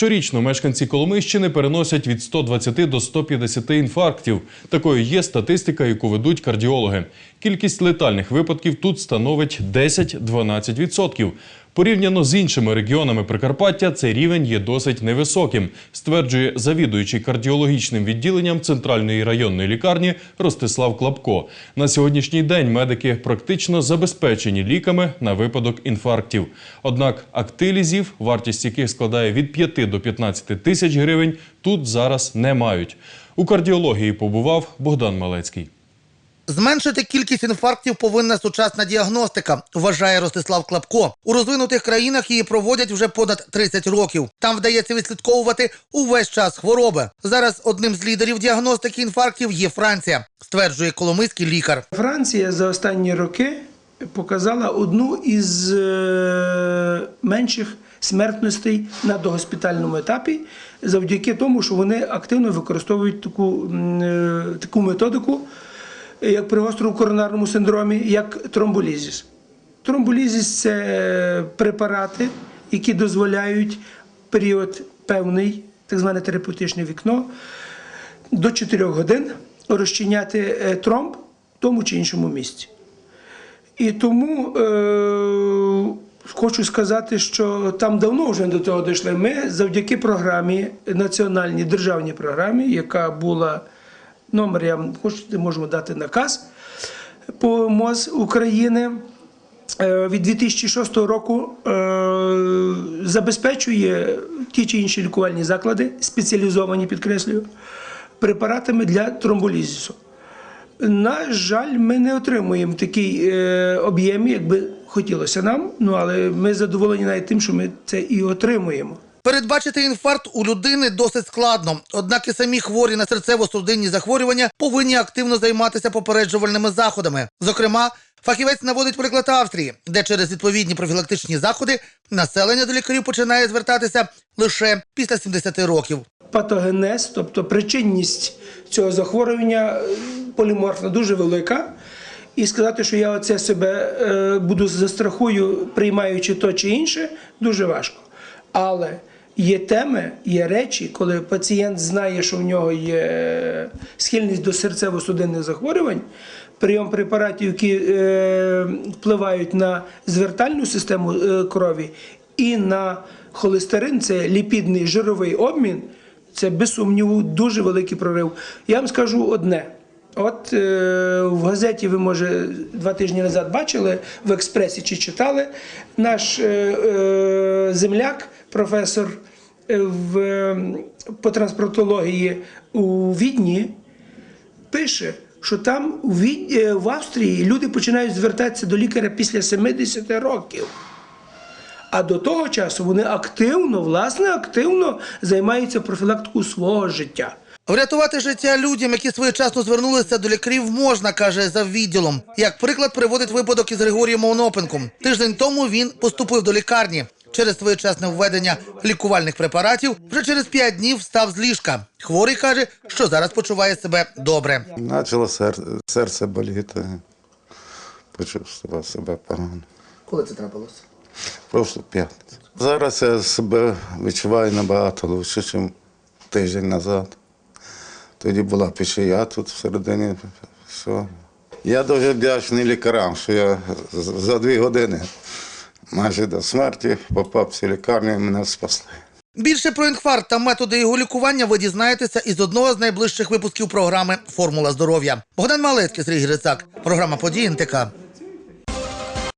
Щорічно мешканці Коломийщини переносять від 120 до 150 інфарктів. Такою є статистика, яку ведуть кардіологи. Кількість летальних випадків тут становить 10-12%. Порівняно з іншими регіонами Прикарпаття цей рівень є досить невисоким, стверджує завідуючий кардіологічним відділенням центральної районної лікарні Ростислав Клапко. На сьогоднішній день медики практично забезпечені ліками на випадок інфарктів. Однак актилізів, вартість яких складає від 5 до 15 тисяч гривень, тут зараз не мають. У кардіології побував Богдан Малецький. Зменшити кількість інфарктів повинна сучасна діагностика, вважає Ростислав Клапко. У розвинутих країнах її проводять вже понад 30 років. Там вдається відслідковувати увесь час хвороби. Зараз одним з лідерів діагностики інфарктів є Франція, стверджує коломийський лікар. Франція за останні роки показала одну із е, менших смертностей на догоспітальному етапі завдяки тому, що вони активно використовують таку, е, таку методику, як при гострому коронарному синдромі, як тромболізіс. Тромболізіс це препарати, які дозволяють період певний, так зване терапевтичне вікно, до 4 годин розчиняти е, тромб в тому чи іншому місці. І тому е, хочу сказати, що там давно вже до того дійшли. Ми завдяки програмі, національній державній програмі, яка була номер, я вам хочете, можемо дати наказ по МОЗ України. е, Від 2006 року е, забезпечує ті чи інші лікувальні заклади, спеціалізовані, підкреслюю, препаратами для тромболізісу. На жаль, ми не отримуємо такий е, об'єм, як би хотілося нам. Ну але ми задоволені навіть тим, що ми це і отримуємо. Передбачити інфаркт у людини досить складно, однак і самі хворі на серцево-судинні захворювання повинні активно займатися попереджувальними заходами. Зокрема, фахівець наводить приклад Австрії, де через відповідні профілактичні заходи населення до лікарів починає звертатися лише після 70 років. Патогенез, тобто причинність цього захворювання е, поліморфна дуже велика. І сказати, що я оце себе е, буду застрахую, приймаючи то чи інше, дуже важко. Але є теми, є речі, коли пацієнт знає, що в нього є схильність до серцево-судинних захворювань, прийом препаратів, які е, впливають на звертальну систему е, крові і на холестерин, це ліпідний жировий обмін, це без сумніву дуже великий прорив. Я вам скажу одне. От е, в газеті ви, може, два тижні назад бачили в експресі чи читали наш е, е, земляк, професор е, в, по транспортології у Відні, пише, що там у Від... е, в Австрії люди починають звертатися до лікаря після 70 років. А до того часу вони активно, власне, активно займаються профілактикою свого життя. Врятувати життя людям, які своєчасно звернулися до лікарів, можна, каже заввідділом. Як приклад приводить випадок із Григорієм Онопенком. Тиждень тому він поступив до лікарні. Через своєчасне введення лікувальних препаратів вже через п'ять днів став з ліжка. Хворий каже, що зараз почуває себе добре. Почало серце, серце боліти. Почувствував себе погано. Коли це трапилося? Просто п'ятниця. Зараз я себе відчуваю набагато краще, ніж тиждень назад. Тоді була пішия тут всередині. Все. Я дуже вдячний лікарям, що я за дві години майже до смерті попав в цю лікарню і мене спасли. Більше про інфаркт та методи його лікування ви дізнаєтеся із одного з найближчих випусків програми Формула здоров'я. Богдан Малецький, Сергій Грицак. Програма події НТК.